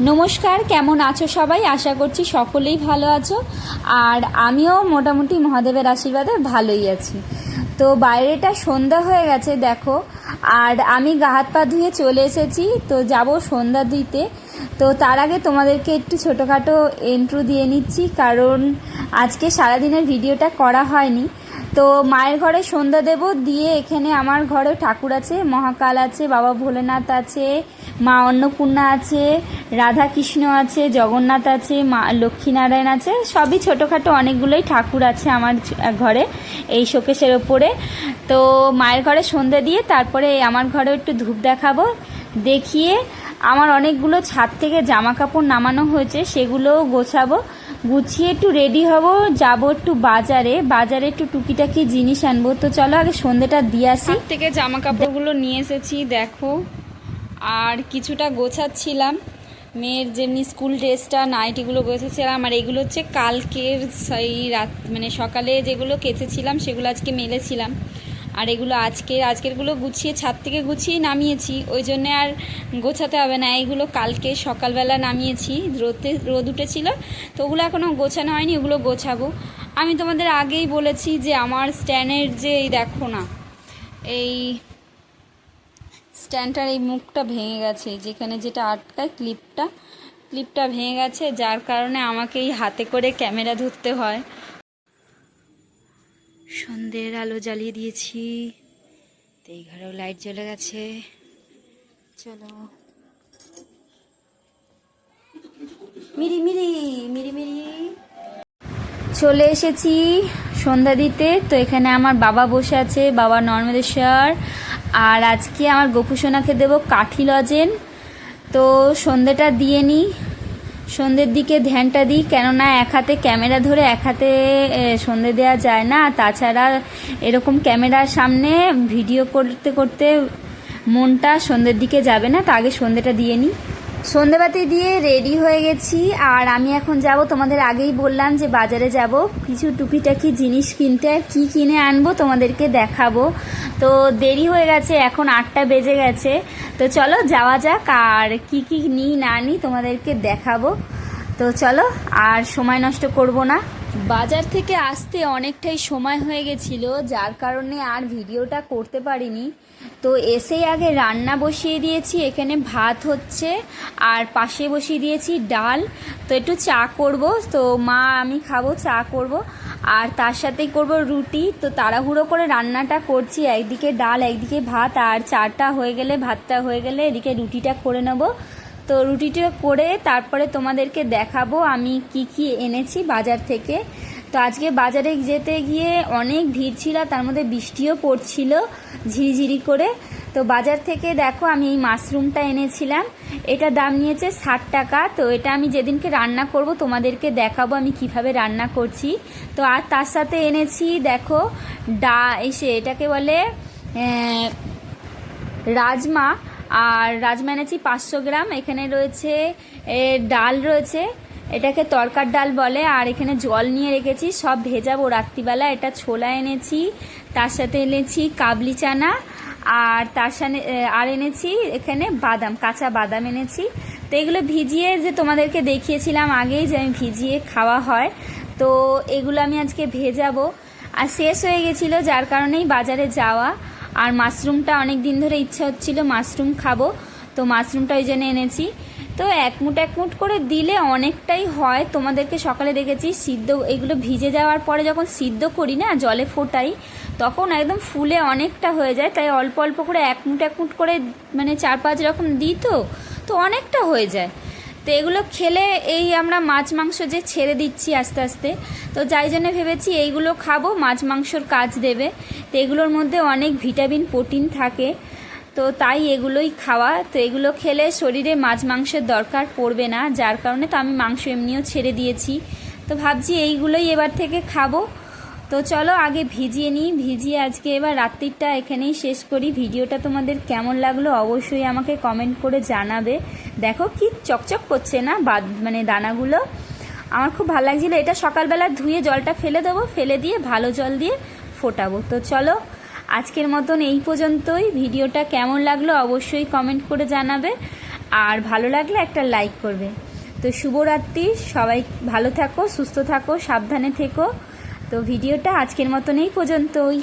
নমস্কার, কেমন আছো সবাই? আশা করছি সকলেই ভালো আছো। আর আমিও মোটামুটি মহাদেবের আশীর্বাদে ভালোই আছি। তো বাইরেটা সন্ধ্যা হয়ে গেছে, দেখো। আর আমি গা হাত পা ধুয়ে চলে এসেছি, তো যাব সন্ধ্যা দিতে। তো তার আগে তোমাদেরকে একটু ছোটোখাটো এন্ট্রু দিয়ে নিচ্ছি, কারণ আজকে সারাদিনের ভিডিওটা করা হয়নি। তো মায়ের ঘরে সন্ধ্যা দেব, দিয়ে এখানে আমার ঘরে ঠাকুর আছে, মহাকাল আছে, বাবা ভোলেনাথ আছে, মা অন্নপূর্ণা আছে রাধা কৃষ্ণ আছে, জগন্নাথ আছে, মা লক্ষ্মীনারায়ণ আছে, সবই ছোটোখাটো অনেকগুলোই ঠাকুর আছে আমার ঘরে, এই শোকেশের ওপরে। তো মায়ের ঘরে সন্ধ্যা দিয়ে তারপরে আমার ঘরে একটু ধূপ দেখাবো, দেখিয়ে আমার অনেকগুলো ছাদ থেকে জামা কাপড় নামানো হয়েছে, সেগুলোও গোছাবো, গুছিয়ে একটু রেডি হব, যাব একটু বাজারে বাজারে একটু টুকিটাকি জিনিস আনব। তো চলো আগে সন্ধ্যেটা দিয়ে আসি। থেকে জামা কাপড়গুলো নিয়ে এসেছি, দেখো, আর কিছুটা গোছাচ্ছিলাম। মেয়ের যেমনি স্কুল ড্রেসটা নাইটিগুলো গোছাচ্ছিলাম আর এগুলো হচ্ছে কালকের সেই রাত মানে সকালে যেগুলো কেচেছিলাম সেগুলো আজকে মেলেছিলাম। আর এগুলো আজকে আজকেরগুলো গুছিয়ে ছাদ থেকে গুছিয়ে নামিয়েছি, ওই জন্যে আর গোছাতে হবে না। এইগুলো কালকে সকালবেলা নামিয়েছি, রোদে, রোদ উঠেছিল, তো ওগুলো এখনও গোছানো হয়নি, ওগুলো গোছাবো। আমি তোমাদের আগেই বলেছি যে আমার স্ট্যান্ডের যে এই দেখো না, এই স্ট্যান্ডটার এই মুখটা ভেঙে গেছে, যেখানে যেটা আটকায় ক্লিপটা ক্লিপটা ভেঙে গেছে, যার কারণে আমাকে এই হাতে করে ক্যামেরা ধরতে হয়। সন্ধ্যের আলো জ্বালিয়ে দিয়েছি, তো এই ঘরেও লাইট জ্বলে গেছে। চলো। মিরি মিরি মিরি মিরি। চলে এসেছি সন্ধ্যা দিতে, তো এখানে আমার বাবা বসে আছে, বাবা নর্মেদেশ্বর আর আজকে আমার গোপুসোনাকে দেবো কাঠি লজেন। তো সন্ধেটা দিয়ে নিই সন্ধ্যের দিকে ধ্যানটা দিই, কেননা এক হাতে ক্যামেরা ধরে এক হাতে সন্ধে দেওয়া যায় না। তাছাড়া এরকম ক্যামেরার সামনে ভিডিও করতে করতে মনটা সন্ধ্যের দিকে যাবে না, তা আগে সন্ধেটা দিয়ে নিই সন্ধেবাতি দিয়ে রেডি হয়ে গেছি। আর আমি এখন যাব, তোমাদের আগেই বললাম যে বাজারে যাব। কিছু টুকিটাকি জিনিস কিনতে, কী কিনে আনব তোমাদেরকে দেখাবো। তো দেরি হয়ে গেছে, এখন আটটা বেজে গেছে। তো চলো যাওয়া যাক, আর কি কি নিই, না নিই তোমাদেরকে দেখাবো। তো চলো, আর সময় নষ্ট করব না। বাজার থেকে আসতে অনেকটাই সময় হয়ে গেছিল, যার কারণে আর ভিডিওটা করতে পারিনি। তো এসেই আগে রান্না বসিয়ে দিয়েছি, এখানে ভাত হচ্ছে আর পাশে বসিয়ে দিয়েছি ডাল। তো একটু চা করব, তো মা আমি খাব, চা করব। আর তার সাথেই করব রুটি, তো তাড়াহুড়ো করে রান্নাটা করছি। একদিকে ডাল, একদিকে ভাত, আর চাটা হয়ে গেলে, ভাতটা হয়ে গেলে এদিকে রুটিটা করে নেব। তো রুটিটা করে তারপরে তোমাদেরকে দেখাবো আমি কি কি এনেছি বাজার থেকে। তো আজকে বাজারে যেতে গিয়ে অনেক ভিড় ছিল তার মধ্যে বৃষ্টিও পড়ছিল ঝিরিঝিরি করে। তো বাজার থেকে দেখো আমি এই মাশরুমটা এনেছিলাম। এটা দাম নিয়েছে ষাট টাকা। তো এটা আমি যেদিনকে রান্না করব তোমাদেরকে দেখাবো আমি কীভাবে রান্না করছি। তো আর তার সাথে এনেছি দেখো ডা এসে এটাকে বলে রাজমা। আর রাজমা এনেছি পাঁচশো গ্রাম। এখানে রয়েছে ডাল রয়েছে। এটাকে তরকার ডাল বলে, আর এখানে জল নিয়ে রেখেছি, সব ভেজাবো রাত্রিবেলা। এটা ছোলা এনেছি, তার সাথে এনেছি কাবলি চানা, আর তার সাথে আর এনেছি এখানে বাদাম, কাঁচা বাদাম এনেছি। তো এগুলো ভিজিয়ে যে তোমাদেরকে দেখিয়েছিলাম আগেই যে আমি ভিজিয়ে খাওয়া হয়, তো এগুলো আমি আজকে ভেজাবো। আর শেষ হয়ে গেছিল যার কারণেই বাজারে যাওয়া। আর মাশরুমটা অনেক দিন ধরে ইচ্ছা হচ্ছিল মাশরুম খাব, তো মাশরুমটা ওই জন্য এনেছি। তো এক মুঠ এক মুঠ করে দিলে অনেকটাই হয়। তোমাদেরকে সকালে দেখেছি সিদ্ধ, এগুলো ভিজে যাওয়ার পরে যখন সিদ্ধ করি না, জলে ফোটাই, তখন একদম ফুলে অনেকটা হয়ে যায়। তাই অল্প অল্প করে এক মুঠ এক মুঠ করে মানে চার পাঁচ রকম দিই তো তো অনেকটা হয়ে যায়। তো এগুলো খেলে এই আমরা মাছ মাংস যে ছেড়ে দিচ্ছি আস্তে আস্তে, তো যাই জন্য ভেবেছি এইগুলো খাব, মাছ মাংসর কাজ দেবে। তো এগুলোর মধ্যে অনেক ভিটামিন, প্রোটিন থাকে। তো তাই এগুলোই খাওয়া। তো এগুলো খেলে শরীরে মাছ মাংসের দরকার পড়বে না, যার কারণে তো আমি মাংস এমনিও ছেড়ে দিয়েছি। তো ভাবছি এইগুলোই এবার থেকে খাব। তো চলো আগে ভিজিয়ে নিই। ভিজিয়ে আজকে এবার রাত্রিটা এখানেই শেষ করি। ভিডিওটা তোমাদের কেমন লাগল অবশ্যই আমাকে কমেন্ট করে জানাবে। দেখো কি চকচক করছে না বাদ মানে দানাগুলো। আমার খুব ভালো লাগছিল। এটা সকালবেলা ধুয়ে জলটা ফেলে দেবো। ফেলে দিয়ে ভালো জল দিয়ে ফোটাবো। তো চলো আজকের মতন এই পর্যন্তই। ভিডিওটা কেমন লাগল অবশ্যই কমেন্ট করে জানাবে। আর ভালো লাগলে একটা লাইক করবে। তো শুভরাত্রি, সবাই ভালো থাকো, সুস্থ থাকো, সাবধানে থেকো। তো ভিডিওটা আজকের মতন এই পর্যন্তই।